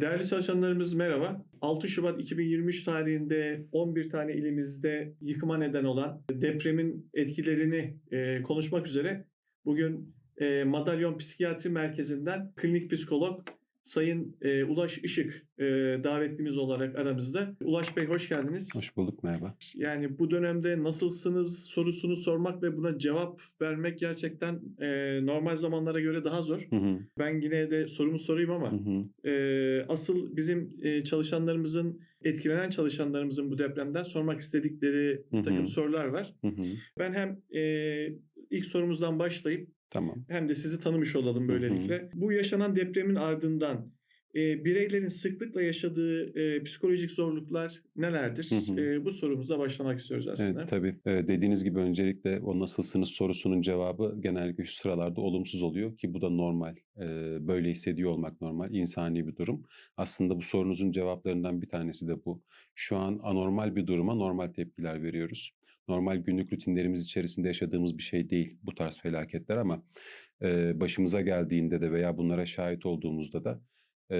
Değerli çalışanlarımız merhaba. 6 Şubat 2023 tarihinde 11 tane ilimizde yıkıma neden olan depremin etkilerini e, konuşmak üzere bugün e, Madalyon Psikiyatri Merkezi'nden klinik psikolog Sayın e, Ulaş Işık e, davetlimiz olarak aramızda. Ulaş Bey hoş geldiniz. Hoş bulduk, merhaba. Yani bu dönemde nasılsınız sorusunu sormak ve buna cevap vermek gerçekten e, normal zamanlara göre daha zor. Hı hı, Ben yine de sorumu sorayım ama hı hı. ee, asıl bizim e, çalışanlarımızın, etkilenen çalışanlarımızın bu depremden sormak istedikleri Hı hı. takım sorular var. hı hı. Ben hem e, ilk sorumuzdan başlayıp Tamam. hem de sizi tanımış olalım böylelikle. Bu yaşanan depremin ardından e, bireylerin sıklıkla yaşadığı e, psikolojik zorluklar nelerdir? Hı hı. E, bu sorumuzla başlamak istiyoruz aslında. Evet tabii. Ee, dediğiniz gibi öncelikle o nasılsınız sorusunun cevabı genellikle şu sıralarda olumsuz oluyor ki bu da normal. Ee, böyle hissediyor olmak normal, insani bir durum. Aslında bu sorunuzun cevaplarından bir tanesi de bu. Şu an anormal bir duruma normal tepkiler veriyoruz. Normal günlük rutinlerimiz içerisinde yaşadığımız bir şey değil bu tarz felaketler ama e, başımıza geldiğinde de veya bunlara şahit olduğumuzda da e,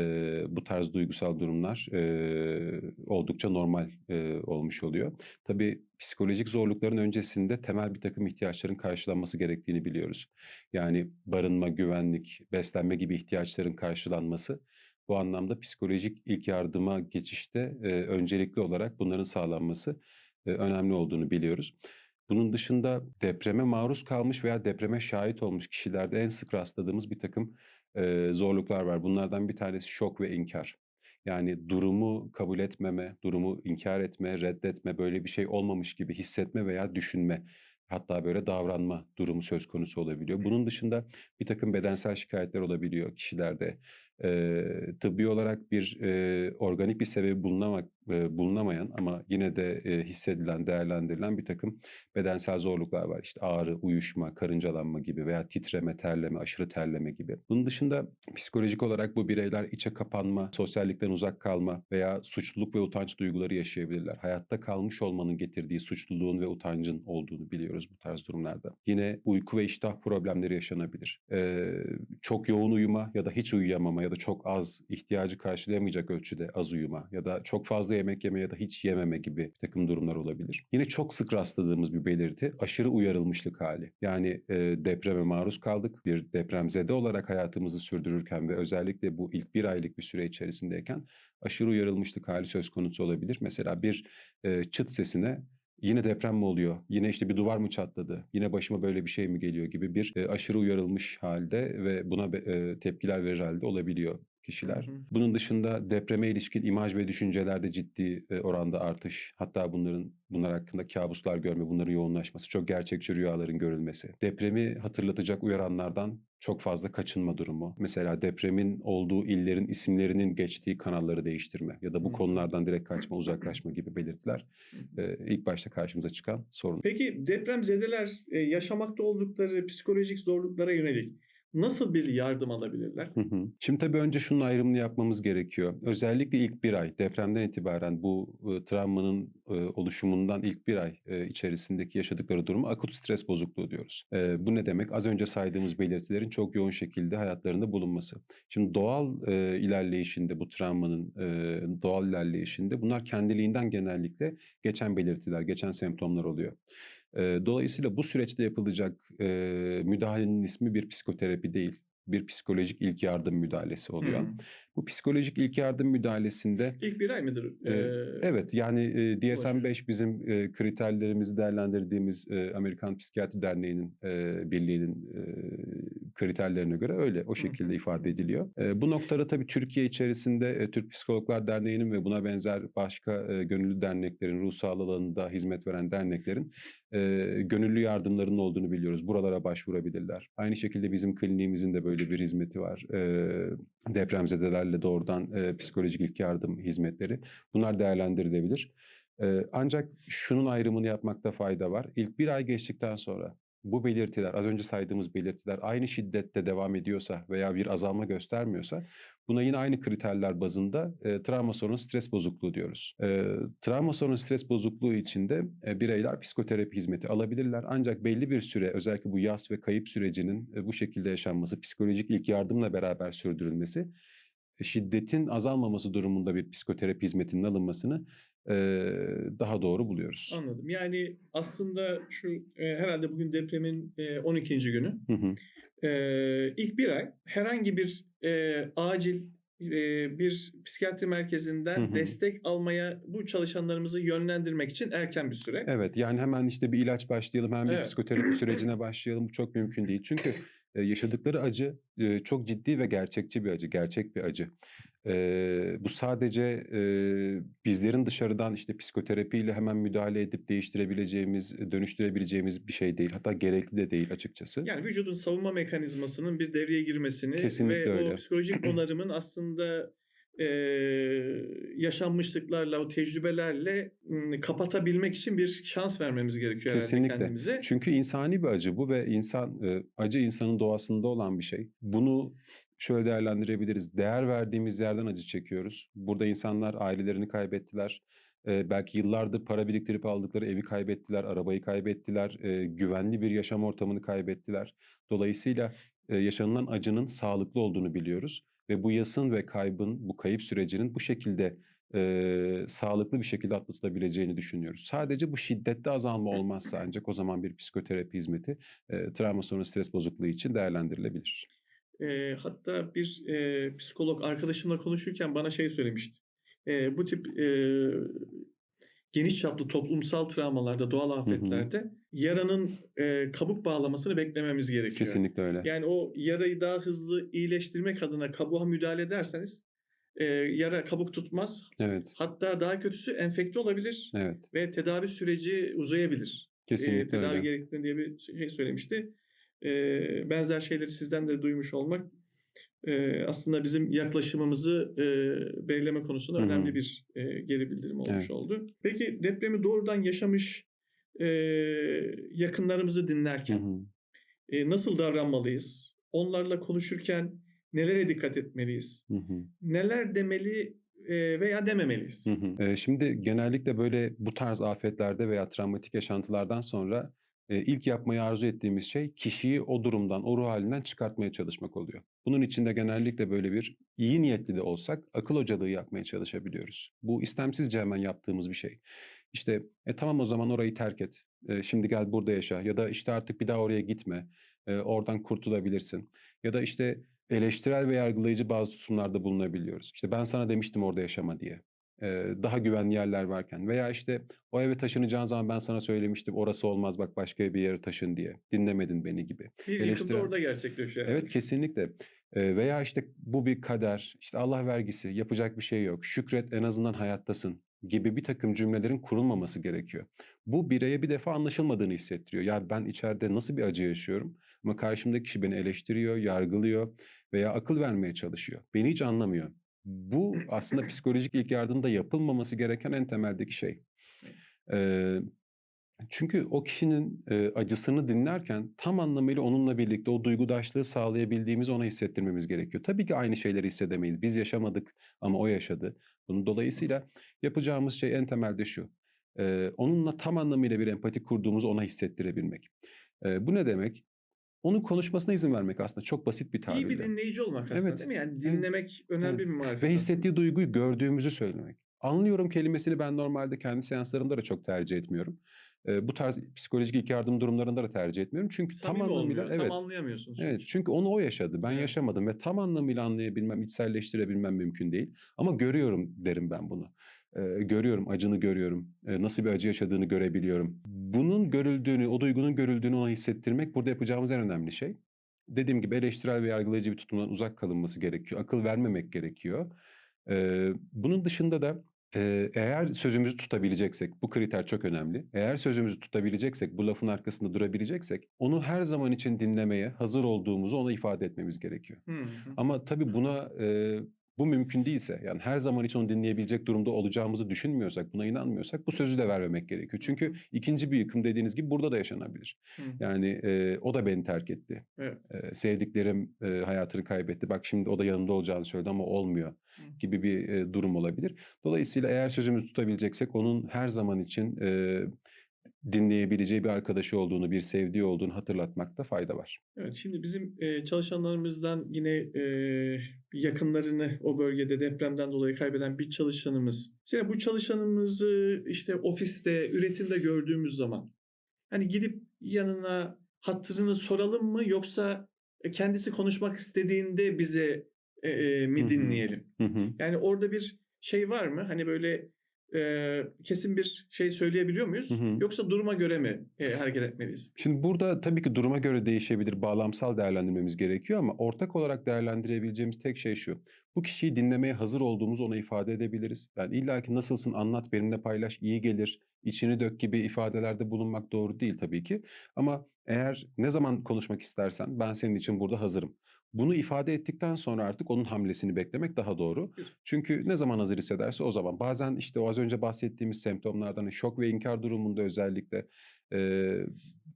bu tarz duygusal durumlar e, oldukça normal e, olmuş oluyor. Tabii psikolojik zorlukların öncesinde temel bir takım ihtiyaçların karşılanması gerektiğini biliyoruz. Yani barınma, güvenlik, beslenme gibi ihtiyaçların karşılanması bu anlamda psikolojik ilk yardıma geçişte e, öncelikli olarak bunların sağlanması önemli olduğunu biliyoruz. Bunun dışında depreme maruz kalmış veya depreme şahit olmuş kişilerde en sık rastladığımız bir takım zorluklar var. Bunlardan bir tanesi şok ve inkar. Yani durumu kabul etmeme, durumu inkar etme, reddetme, böyle bir şey olmamış gibi hissetme veya düşünme. Hatta böyle davranma durumu söz konusu olabiliyor. Bunun dışında bir takım bedensel şikayetler olabiliyor kişilerde. E, tıbbi olarak bir e, organik bir sebebi bulunamak, e, bulunamayan ama yine de e, hissedilen, değerlendirilen bir takım bedensel zorluklar var. İşte ağrı, uyuşma, karıncalanma gibi veya titreme, terleme, aşırı terleme gibi. Bunun dışında psikolojik olarak bu bireyler içe kapanma, sosyallikten uzak kalma veya suçluluk ve utanç duyguları yaşayabilirler. Hayatta kalmış olmanın getirdiği suçluluğun ve utancın olduğunu biliyoruz bu tarz durumlarda. Yine uyku ve iştah problemleri yaşanabilir. Ee, çok yoğun uyuma ya da hiç uyuyamama ya da çok az ihtiyacı karşılayamayacak ölçüde az uyuma ya da çok fazla yemek yeme ya da hiç yememe gibi bir takım durumlar olabilir. Yine çok sık rastladığımız bir belirti aşırı uyarılmışlık hali. Yani e, depreme maruz kaldık. Bir depremzede olarak hayatımızı sürdürürken ve özellikle bu ilk bir aylık bir süre içerisindeyken aşırı uyarılmışlık hali söz konusu olabilir. Mesela bir e, çıt sesine yine deprem mi oluyor? Yine işte bir duvar mı çatladı? Yine başıma böyle bir şey mi geliyor gibi bir e, aşırı uyarılmış halde ve buna e, tepkiler verir halde olabiliyor kişiler. Hı hı. Bunun dışında depreme ilişkin imaj ve düşüncelerde ciddi e, oranda artış, hatta bunların bunlar hakkında kabuslar görme, bunların yoğunlaşması, çok gerçekçi rüyaların görülmesi, depremi hatırlatacak uyaranlardan çok fazla kaçınma durumu. Mesela depremin olduğu illerin isimlerinin geçtiği kanalları değiştirme ya da bu konulardan direkt kaçma, uzaklaşma gibi belirtiler e, ilk başta karşımıza çıkan sorun. Peki depremzedeler e, yaşamakta oldukları psikolojik zorluklara yönelik nasıl bir yardım alabilirler? Hı hı. Şimdi tabii önce şunun ayrımını yapmamız gerekiyor. Özellikle ilk bir ay depremden itibaren bu e, travmanın e, oluşumundan ilk bir ay e, içerisindeki yaşadıkları durumu akut stres bozukluğu diyoruz. E, bu ne demek? Az önce saydığımız belirtilerin çok yoğun şekilde hayatlarında bulunması. Şimdi doğal e, ilerleyişinde bu travmanın e, doğal ilerleyişinde bunlar kendiliğinden genellikle geçen belirtiler, geçen semptomlar oluyor. Dolayısıyla bu süreçte yapılacak müdahalenin ismi bir psikoterapi değil, bir psikolojik ilk yardım müdahalesi oluyor. Hı. Bu psikolojik ilk yardım müdahalesinde İlk bir ay mıdır? Ee, evet yani e, DSM-5 bizim e, kriterlerimizi değerlendirdiğimiz e, Amerikan Psikiyatri Derneği'nin e, birliğinin e, kriterlerine göre öyle o şekilde ifade ediliyor. E, bu noktada tabii Türkiye içerisinde e, Türk Psikologlar Derneği'nin ve buna benzer başka e, gönüllü derneklerin, ruh sağlığı alanında hizmet veren derneklerin e, gönüllü yardımlarının olduğunu biliyoruz. Buralara başvurabilirler. Aynı şekilde bizim kliniğimizin de böyle bir hizmeti var. E, depremzedelerle doğrudan e, psikolojik ilk yardım hizmetleri. Bunlar değerlendirilebilir. E, ancak şunun ayrımını yapmakta fayda var. İlk bir ay geçtikten sonra bu belirtiler, az önce saydığımız belirtiler aynı şiddette devam ediyorsa veya bir azalma göstermiyorsa buna yine aynı kriterler bazında e, travma sonrası stres bozukluğu diyoruz. E, travma sonrası stres bozukluğu içinde e, bireyler psikoterapi hizmeti alabilirler. Ancak belli bir süre özellikle bu yas ve kayıp sürecinin e, bu şekilde yaşanması, psikolojik ilk yardımla beraber sürdürülmesi şiddetin azalmaması durumunda bir psikoterapi hizmetinin alınmasını eee, daha doğru buluyoruz. Anladım. Yani aslında şu e, herhalde bugün depremin e, 12. günü. Hı hı. Ee, ilk bir ay herhangi bir e, acil e, bir psikiyatri merkezinden Hı hı. destek almaya bu çalışanlarımızı yönlendirmek için erken bir süre. Evet yani hemen işte bir ilaç başlayalım, hemen bir Evet. psikoterapi sürecine başlayalım. Bu çok mümkün değil. Çünkü e, yaşadıkları acı e, çok ciddi ve gerçekçi bir acı, gerçek bir acı. E, bu sadece e, bizlerin dışarıdan işte psikoterapiyle hemen müdahale edip değiştirebileceğimiz, dönüştürebileceğimiz bir şey değil. Hatta gerekli de değil açıkçası. Yani vücudun savunma mekanizmasının bir devreye girmesini Kesinlikle ve öyle. o psikolojik onarımın aslında e, yaşanmışlıklarla, o tecrübelerle kapatabilmek için bir şans vermemiz gerekiyor herhalde Kesinlikle. kendimize. Çünkü insani bir acı bu ve insan e, acı insanın doğasında olan bir şey. Bunu şöyle değerlendirebiliriz. Değer verdiğimiz yerden acı çekiyoruz. Burada insanlar ailelerini kaybettiler. E, belki yıllardır para biriktirip aldıkları evi kaybettiler, arabayı kaybettiler, e, güvenli bir yaşam ortamını kaybettiler. Dolayısıyla e, yaşanılan acının sağlıklı olduğunu biliyoruz ve bu yasın ve kaybın, bu kayıp sürecinin bu şekilde e, sağlıklı bir şekilde atlatılabileceğini düşünüyoruz. Sadece bu şiddette azalma olmazsa ancak o zaman bir psikoterapi hizmeti e, travma sonrası stres bozukluğu için değerlendirilebilir. E, hatta bir e, psikolog arkadaşımla konuşurken bana şey söylemişti. E, bu tip e, geniş çaplı toplumsal travmalarda, doğal afetlerde yaranın e, kabuk bağlamasını beklememiz gerekiyor. Kesinlikle öyle. Yani o yarayı daha hızlı iyileştirmek adına kabuğa müdahale ederseniz e, yara kabuk tutmaz. Evet, Hatta daha kötüsü enfekte olabilir evet. ve tedavi süreci uzayabilir. E, Kesinlikle tedavi öyle. gerektiğini diye bir şey söylemişti. E, benzer şeyleri sizden de duymuş olmak e, aslında bizim yaklaşımımızı e, belirleme konusunda Hı hı. önemli bir e, geri bildirim olmuş Evet. oldu. Peki depremi doğrudan yaşamış e, yakınlarımızı Hı dinlerken hı. e, nasıl davranmalıyız? Onlarla konuşurken nelere dikkat etmeliyiz? Hı hı. Neler demeli veya dememeliyiz? Hı hı. Şimdi genellikle böyle bu tarz afetlerde veya travmatik yaşantılardan sonra ilk yapmayı arzu ettiğimiz şey kişiyi o durumdan, o ruh halinden çıkartmaya çalışmak oluyor. Bunun için de genellikle böyle bir iyi niyetli de olsak akıl hocalığı yapmaya çalışabiliyoruz. Bu istemsizce hemen yaptığımız bir şey. İşte e tamam o zaman orayı terk et. E, şimdi gel burada yaşa ya da işte artık bir daha oraya gitme. E, oradan kurtulabilirsin. Ya da işte eleştirel ve yargılayıcı bazı tutumlarda bulunabiliyoruz. İşte ben sana demiştim orada yaşama diye. Ee, daha güvenli yerler varken veya işte o eve taşınacağın zaman ben sana söylemiştim orası olmaz bak başka bir yere taşın diye. Dinlemedin beni gibi. Bir eleştiren- orada gerçekleşiyor. Evet kesinlikle. Ee, veya işte bu bir kader, işte Allah vergisi, yapacak bir şey yok. Şükret en azından hayattasın gibi bir takım cümlelerin kurulmaması gerekiyor. Bu bireye bir defa anlaşılmadığını hissettiriyor. Ya ben içeride nasıl bir acı yaşıyorum ama karşımdaki kişi beni eleştiriyor, yargılıyor veya akıl vermeye çalışıyor. Beni hiç anlamıyor. Bu aslında psikolojik ilk yardımda yapılmaması gereken en temeldeki şey. Ee, çünkü o kişinin e, acısını dinlerken tam anlamıyla onunla birlikte o duygudaşlığı sağlayabildiğimizi ona hissettirmemiz gerekiyor. Tabii ki aynı şeyleri hissedemeyiz. Biz yaşamadık ama o yaşadı. Bunun dolayısıyla yapacağımız şey en temelde şu. e, onunla tam anlamıyla bir empati kurduğumuzu ona hissettirebilmek. E, bu ne demek? Onun konuşmasına izin vermek aslında çok basit bir İyi tabirle. bir dinleyici olmak aslında Evet. değil mi? Yani Evet. dinlemek önemli Evet. bir marifet. Ve aslında. hissettiği duyguyu gördüğümüzü söylemek. Anlıyorum kelimesini ben normalde kendi seanslarımda da çok tercih etmiyorum. Ee, bu tarz psikolojik ilk yardım durumlarında da tercih etmiyorum. Çünkü Samimi tam anlamıyla olmuyor, evet. tam anlayamıyorsun. Evet, çünkü. çünkü onu o yaşadı. Ben Evet. yaşamadım ve tam anlamıyla anlayabilmem, içselleştirebilmem mümkün değil. Ama görüyorum derim ben bunu. Ee, görüyorum, acını görüyorum. Ee, nasıl bir acı yaşadığını görebiliyorum. Bunun görüldüğünü, o duygunun görüldüğünü ona hissettirmek burada yapacağımız en önemli şey. Dediğim gibi eleştirel ve yargılayıcı bir tutumdan uzak kalınması gerekiyor. Akıl vermemek gerekiyor. Ee, bunun dışında da e, eğer sözümüzü tutabileceksek, bu kriter çok önemli. Eğer sözümüzü tutabileceksek, bu lafın arkasında durabileceksek, onu her zaman için dinlemeye hazır olduğumuzu ona ifade etmemiz gerekiyor. Hı hı. Ama tabii buna e, bu mümkün değilse, yani her zaman için onu dinleyebilecek durumda olacağımızı düşünmüyorsak, buna inanmıyorsak bu sözü de vermemek gerekiyor. Çünkü ikinci bir yıkım dediğiniz gibi burada da yaşanabilir. Hı. Yani e, o da beni terk etti. Evet. E, sevdiklerim e, hayatını kaybetti. Bak şimdi o da yanımda olacağını söyledi ama olmuyor Hı. gibi bir e, durum olabilir. Dolayısıyla eğer sözümüzü tutabileceksek onun her zaman için e, dinleyebileceği bir arkadaşı olduğunu, bir sevdiği olduğunu hatırlatmakta fayda var. Evet, şimdi bizim e, çalışanlarımızdan yine e, yakınlarını o bölgede depremden dolayı kaybeden bir çalışanımız. Mesela bu çalışanımızı işte ofiste, üretimde gördüğümüz zaman hani gidip yanına hatırını soralım mı yoksa e, kendisi konuşmak istediğinde bize e, e, mi dinleyelim? Hı hı. Yani orada bir şey var mı? Hani böyle e, kesin bir şey söyleyebiliyor muyuz? Hı hı. Yoksa duruma göre mi e, hareket etmeliyiz? Şimdi burada tabii ki duruma göre değişebilir, bağlamsal değerlendirmemiz gerekiyor ama ortak olarak değerlendirebileceğimiz tek şey şu. Bu kişiyi dinlemeye hazır olduğumuzu ona ifade edebiliriz. Yani illa ki nasılsın anlat, benimle paylaş, iyi gelir, içini dök gibi ifadelerde bulunmak doğru değil tabii ki. Ama eğer ne zaman konuşmak istersen ben senin için burada hazırım. Bunu ifade ettikten sonra artık onun hamlesini beklemek daha doğru. Çünkü ne zaman hazır hissederse o zaman. Bazen işte o az önce bahsettiğimiz semptomlardan hani şok ve inkar durumunda özellikle eee,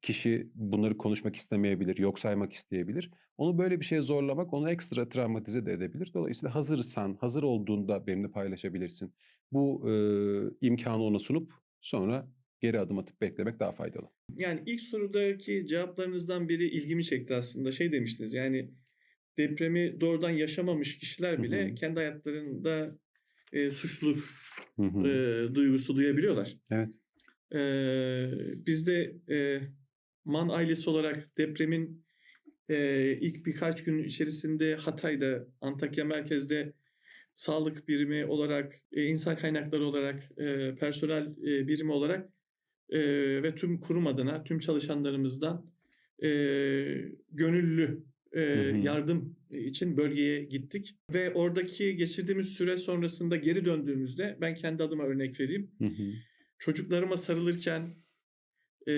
kişi bunları konuşmak istemeyebilir, yok saymak isteyebilir. Onu böyle bir şeye zorlamak onu ekstra travmatize de edebilir. Dolayısıyla hazırsan, hazır olduğunda benimle paylaşabilirsin. Bu eee imkanı ona sunup sonra geri adım atıp beklemek daha faydalı. Yani ilk sorudaki cevaplarınızdan biri ilgimi çekti aslında. Şey demiştiniz yani depremi doğrudan yaşamamış kişiler Hı bile hı. kendi hayatlarında e, suçluluk Hı hı. e, duygusu duyabiliyorlar. Evet. E, biz de e, Man ailesi olarak depremin e, ilk birkaç gün içerisinde Hatay'da, Antakya merkezde sağlık birimi olarak, e, insan kaynakları olarak, e, personel e, birimi olarak e, ve tüm kurum adına, tüm çalışanlarımızdan e, gönüllü e, Hı hı. yardım için bölgeye gittik. Ve oradaki geçirdiğimiz süre sonrasında geri döndüğümüzde ben kendi adıma örnek vereyim. Hı hı. Çocuklarıma sarılırken, e,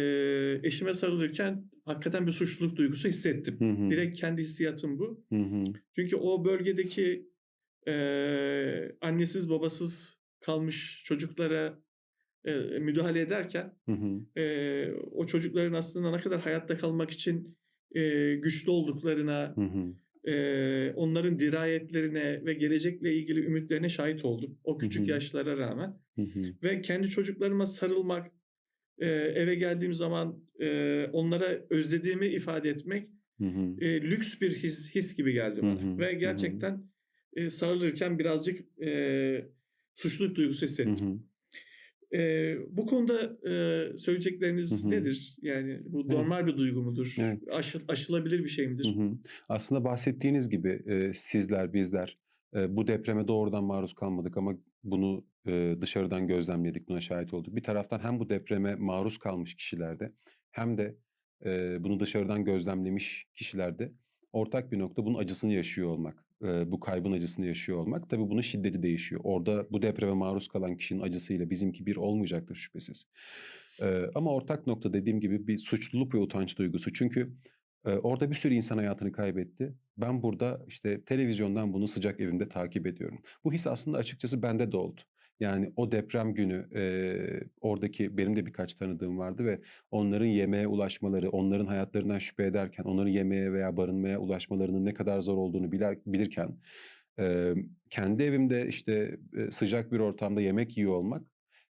eşime sarılırken hakikaten bir suçluluk duygusu hissettim. Hı hı. Direkt kendi hissiyatım bu. Hı hı. Çünkü o bölgedeki e, annesiz babasız kalmış çocuklara e, müdahale ederken Hı hı. e, o çocukların aslında ne kadar hayatta kalmak için e, güçlü olduklarına, Hı hı. e, onların dirayetlerine ve gelecekle ilgili ümitlerine şahit oldum. O küçük hı. yaşlara rağmen. Hı hı. Ve kendi çocuklarıma sarılmak, e, eve geldiğim zaman e, onlara özlediğimi ifade etmek Hı hı. e, lüks bir his, his gibi geldi Hı bana. hı, hı Ve hı. gerçekten e, sarılırken birazcık e, suçluluk duygusu Hı hissettim. hı. E, bu konuda e, söyleyecekleriniz Hı hı. nedir? Yani bu Evet. normal bir duygu mudur? Evet. Aşı- aşılabilir bir şey midir? Hı hı. Aslında bahsettiğiniz gibi e, sizler, bizler e, bu depreme doğrudan maruz kalmadık ama bunu e, dışarıdan gözlemledik, buna şahit olduk. Bir taraftan hem bu depreme maruz kalmış kişilerde hem de e, bunu dışarıdan gözlemlemiş kişilerde ortak bir nokta bunun acısını yaşıyor olmak, bu kaybın acısını yaşıyor olmak. Tabii bunun şiddeti değişiyor. Orada bu depreme maruz kalan kişinin acısıyla bizimki bir olmayacaktır şüphesiz. Ama ortak nokta dediğim gibi bir suçluluk ve utanç duygusu. Çünkü orada bir sürü insan hayatını kaybetti. Ben burada işte televizyondan bunu sıcak evimde takip ediyorum. Bu his aslında açıkçası bende de oldu. Yani o deprem günü eee, oradaki benim de birkaç tanıdığım vardı ve onların yemeğe ulaşmaları, onların hayatlarından şüphe ederken, onların yemeğe veya barınmaya ulaşmalarının ne kadar zor olduğunu biler, bilirken eee, kendi evimde işte e, sıcak bir ortamda yemek yiyor olmak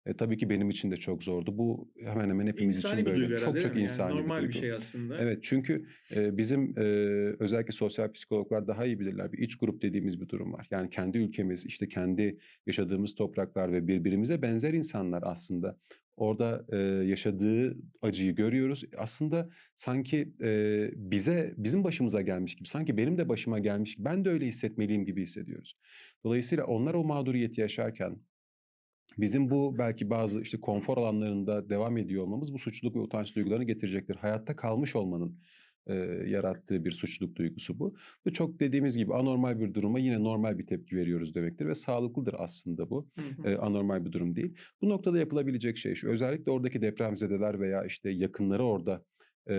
e, tabii ki benim için de çok zordu. Bu hemen hemen hepimiz İnsani için bir böyle. Çok çok? Yani insani bir normal bir duygu. şey aslında. Evet çünkü e, bizim e, özellikle sosyal psikologlar daha iyi bilirler. Bir iç grup dediğimiz bir durum var. Yani kendi ülkemiz, işte kendi yaşadığımız topraklar ve birbirimize benzer insanlar aslında. Orada e, yaşadığı acıyı görüyoruz. Aslında sanki e, bize, bizim başımıza gelmiş gibi, sanki benim de başıma gelmiş gibi, ben de öyle hissetmeliyim gibi hissediyoruz. Dolayısıyla onlar o mağduriyeti yaşarken, Bizim bu belki bazı işte konfor alanlarında devam ediyor olmamız bu suçluluk ve utanç duygularını getirecektir. Hayatta kalmış olmanın e, yarattığı bir suçluluk duygusu bu. Bu çok dediğimiz gibi anormal bir duruma yine normal bir tepki veriyoruz demektir ve sağlıklıdır aslında bu. Hı hı. E, anormal bir durum değil. Bu noktada yapılabilecek şey şu. Özellikle oradaki depremzedeler veya işte yakınları orada e,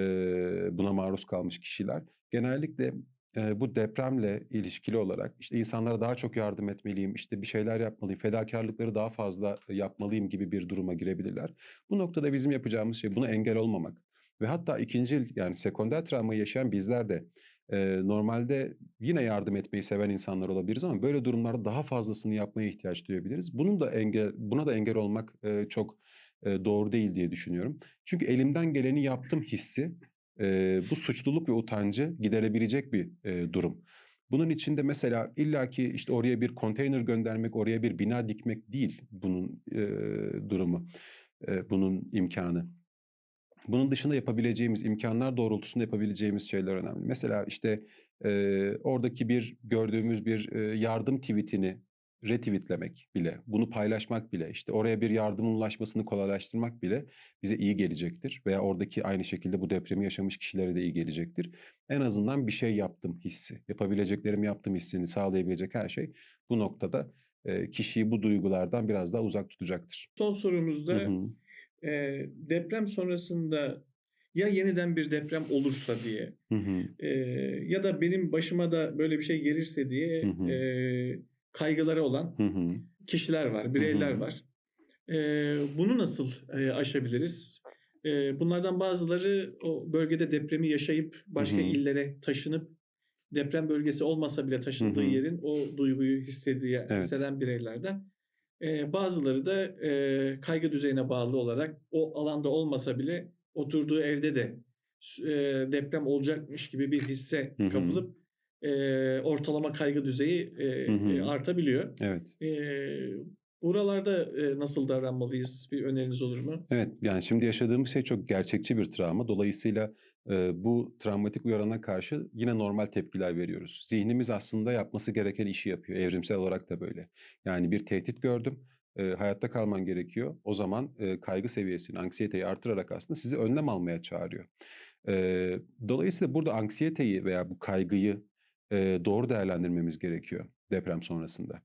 buna maruz kalmış kişiler genellikle e, bu depremle ilişkili olarak işte insanlara daha çok yardım etmeliyim, işte bir şeyler yapmalıyım, fedakarlıkları daha fazla yapmalıyım gibi bir duruma girebilirler. Bu noktada bizim yapacağımız şey buna engel olmamak ve hatta ikincil yani sekonder travmayı yaşayan bizler de e, normalde yine yardım etmeyi seven insanlar olabiliriz ama böyle durumlarda daha fazlasını yapmaya ihtiyaç duyabiliriz. Bunun da engel buna da engel olmak e, çok e, doğru değil diye düşünüyorum. Çünkü elimden geleni yaptım hissi e, bu suçluluk ve utancı giderebilecek bir e, durum. Bunun içinde mesela illaki işte oraya bir konteyner göndermek, oraya bir bina dikmek değil bunun e, durumu, e, bunun imkanı. Bunun dışında yapabileceğimiz imkanlar doğrultusunda yapabileceğimiz şeyler önemli. Mesela işte e, oradaki bir gördüğümüz bir e, yardım tweetini retweetlemek bile, bunu paylaşmak bile, işte oraya bir yardımın ulaşmasını kolaylaştırmak bile bize iyi gelecektir. Veya oradaki aynı şekilde bu depremi yaşamış kişilere de iyi gelecektir. En azından bir şey yaptım hissi, yapabileceklerimi yaptım hissini sağlayabilecek her şey bu noktada kişiyi bu duygulardan biraz daha uzak tutacaktır. Son Hı sorumuzda hı. e, deprem sonrasında ya yeniden bir deprem olursa diye Hı hı. e, ya da benim başıma da böyle bir şey gelirse diye Hı hı. e, kaygıları olan Hı hı. kişiler var, bireyler hı. var. E, bunu nasıl e, aşabiliriz? E, bunlardan bazıları o bölgede depremi yaşayıp başka hı. illere taşınıp deprem bölgesi olmasa bile taşındığı Hı hı. yerin o duyguyu hissediyor, Evet. hisseden bireylerden. E, bazıları da e, kaygı düzeyine bağlı olarak o alanda olmasa bile oturduğu evde de e, deprem olacakmış gibi bir hisse Hı hı. E, ortalama kaygı düzeyi e, Hı hı. e, artabiliyor. Evet. E, buralarda e, nasıl davranmalıyız? Bir öneriniz olur mu? Evet, yani şimdi yaşadığımız şey çok gerçekçi bir travma. Dolayısıyla e, bu travmatik uyarana karşı yine normal tepkiler veriyoruz. Zihnimiz aslında yapması gereken işi yapıyor. Evrimsel olarak da böyle. Yani bir tehdit gördüm, e, hayatta kalman gerekiyor. O zaman e, kaygı seviyesini, anksiyeteyi artırarak aslında sizi önlem almaya çağırıyor. E, dolayısıyla burada anksiyeteyi veya bu kaygıyı doğru değerlendirmemiz gerekiyor deprem sonrasında.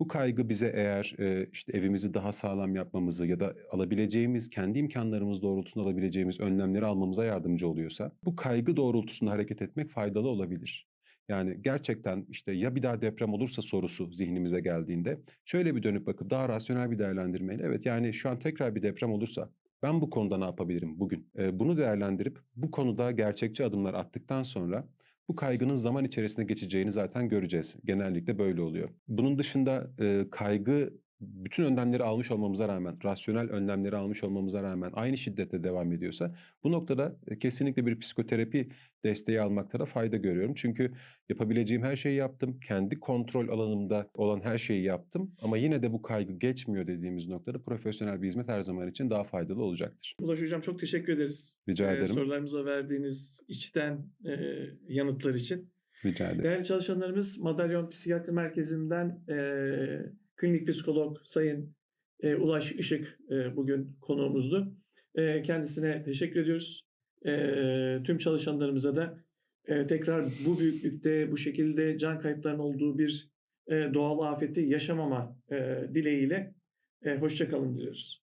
Bu kaygı bize eğer işte evimizi daha sağlam yapmamızı ya da alabileceğimiz, kendi imkanlarımız doğrultusunda alabileceğimiz önlemleri almamıza yardımcı oluyorsa bu kaygı doğrultusunda hareket etmek faydalı olabilir. Yani gerçekten işte ya bir daha deprem olursa sorusu zihnimize geldiğinde şöyle bir dönüp bakıp daha rasyonel bir değerlendirmeyle evet yani şu an tekrar bir deprem olursa ben bu konuda ne yapabilirim bugün? Bunu değerlendirip bu konuda gerçekçi adımlar attıktan sonra bu kaygının zaman içerisinde geçeceğini zaten göreceğiz. Genellikle böyle oluyor. Bunun dışında e, kaygı bütün önlemleri almış olmamıza rağmen, rasyonel önlemleri almış olmamıza rağmen aynı şiddette devam ediyorsa bu noktada e, kesinlikle bir psikoterapi desteği almakta da fayda görüyorum. Çünkü yapabileceğim her şeyi yaptım. Kendi kontrol alanımda olan her şeyi yaptım. Ama yine de bu kaygı geçmiyor dediğimiz noktada profesyonel bir hizmet her zaman için daha faydalı olacaktır. Ulaş Hocam çok teşekkür ederiz. Rica ederim. sorularımıza verdiğiniz içten e, yanıtlar için. Rica ederim. Değerli çalışanlarımız Madalyon Psikiyatri Merkezi'nden e, klinik psikolog Sayın e, Ulaş Işık e, bugün konuğumuzdu. E, kendisine teşekkür ediyoruz. E, tüm çalışanlarımıza da e, tekrar bu büyüklükte bu şekilde can kayıplarının olduğu bir e, doğal afeti yaşamama e, dileğiyle e, hoşça kalın diliyoruz.